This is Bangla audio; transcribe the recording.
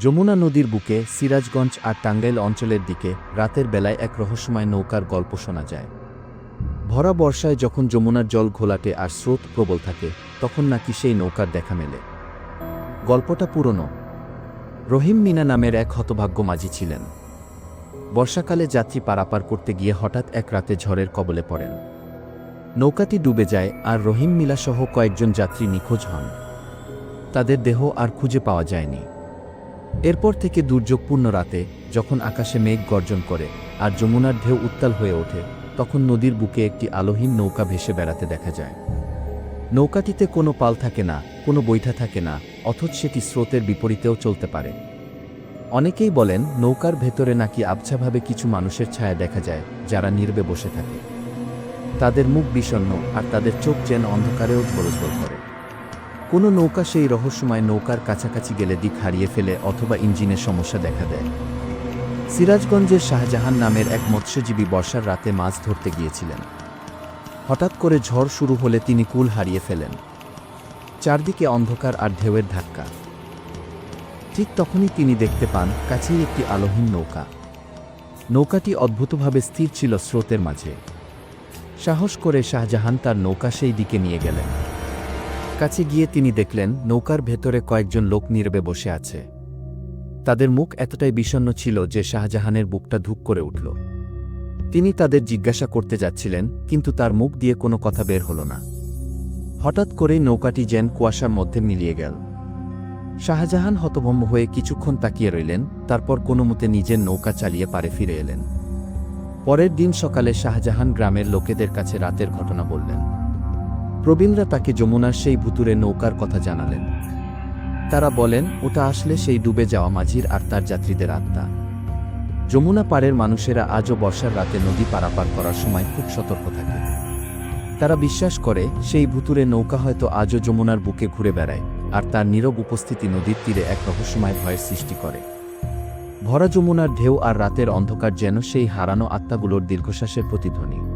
যমুনা নদীর বুকে সিরাজগঞ্জ আর টাঙ্গাইল অঞ্চলের দিকে রাতের বেলায় এক রহস্যময় নৌকার গল্প শোনা যায়। ভরা বর্ষায় যখন যমুনার জল ঘোলাটে আর স্রোত প্রবল থাকে, তখন নাকি সেই নৌকার দেখা মেলে। গল্পটা পুরনো। রহিম মিনা নামের এক হতভাগ্য মাঝি ছিলেন। বর্ষাকালে যাত্রী পারাপার করতে গিয়ে হঠাৎ এক রাতে ঝড়ের কবলে পড়েন। নৌকাটি ডুবে যায় আর রহিম মিলাসহ কয়েকজন যাত্রী নিখোঁজ হন। তাদের দেহ আর খুঁজে পাওয়া যায়নি। এরপর থেকে দুর্যোগপূর্ণ রাতে, যখন আকাশে মেঘ গর্জন করে আর যমুনার ঢেউ উত্তাল হয়ে ওঠে, তখন নদীর বুকে একটি আলোহীন নৌকা ভেসে বেড়াতে দেখা যায়। নৌকাটিতে কোনো পাল থাকে না, কোনো বৈঠা থাকে না, অথচ সেটি স্রোতের বিপরীতেও চলতে পারে। অনেকেই বলেন, নৌকার ভেতরে নাকি আবছাভাবে কিছু মানুষের ছায়া দেখা যায়, যারা নীরবে বসে থাকে। তাদের মুখ বিষণ্ণ আর তাদের চোখ যেন অন্ধকারেও ঝলঝল করে। কোনো নৌকা সেই রহস্যময় নৌকার কাছাকাছি গেলে দিক হারিয়ে ফেলে অথবা ইঞ্জিনের সমস্যা দেখা দেয়। সিরাজগঞ্জের শাহজাহান নামের এক মৎস্যজীবী বর্ষার রাতে মাছ ধরতে গিয়েছিলেন। হঠাৎ করে ঝড় শুরু হলে তিনি কুল হারিয়ে ফেলেন। চারদিকে অন্ধকার আর ঢেউয়ের ধাক্কা। ঠিক তখনই তিনি দেখতে পান, কাছেই একটি আলোহীন নৌকা। নৌকাটি অদ্ভুতভাবে স্থির ছিল স্রোতের মাঝে। সাহস করে শাহজাহান তার নৌকা সেই দিকে নিয়ে গেলেন। কাছে গিয়ে তিনি দেখলেন নৌকার ভেতরে কয়েকজন লোক নীরবে বসে আছে। তাদের মুখ এতটাই বিষণ্ণ ছিল যে শাহজাহানের বুকটা ধুক করে উঠল। তিনি তাদের জিজ্ঞাসা করতে যাচ্ছিলেন, কিন্তু তার মুখ দিয়ে কোনো কথা বের হল না। হঠাৎ করেই নৌকাটি যেন কুয়াশার মধ্যে মিলিয়ে গেল। শাহজাহান হতভম্ব হয়ে কিছুক্ষণ তাকিয়ে রইলেন, তারপর কোনো মতে নিজের নৌকা চালিয়ে পারে ফিরে এলেন। পরের দিন সকালে শাহজাহান গ্রামের লোকেদের কাছে রাতের ঘটনা বললেন। প্রবীণরা তাকে যমুনার সেই ভুতুরে নৌকার কথা জানালেন। তারা বলেন, ওটা আসলে সেই ডুবে যাওয়া মাঝির আর তার যাত্রীদের আত্মা। যমুনা পাড়ের মানুষেরা আজও বর্ষার রাতে নদী পারাপার করার সময় খুব সতর্ক থাকে। তারা বিশ্বাস করে, সেই ভুতুরে নৌকা হয়তো আজও যমুনার বুকে ঘুরে বেড়ায়, আর তার নীরব উপস্থিতি নদীর তীরে এক রহস্যময় ভয়ের সৃষ্টি করে। ভরা যমুনার ঢেউ আর রাতের অন্ধকার যেন সেই হারানো আত্মাগুলোর দীর্ঘশ্বাসের প্রতিধ্বনি।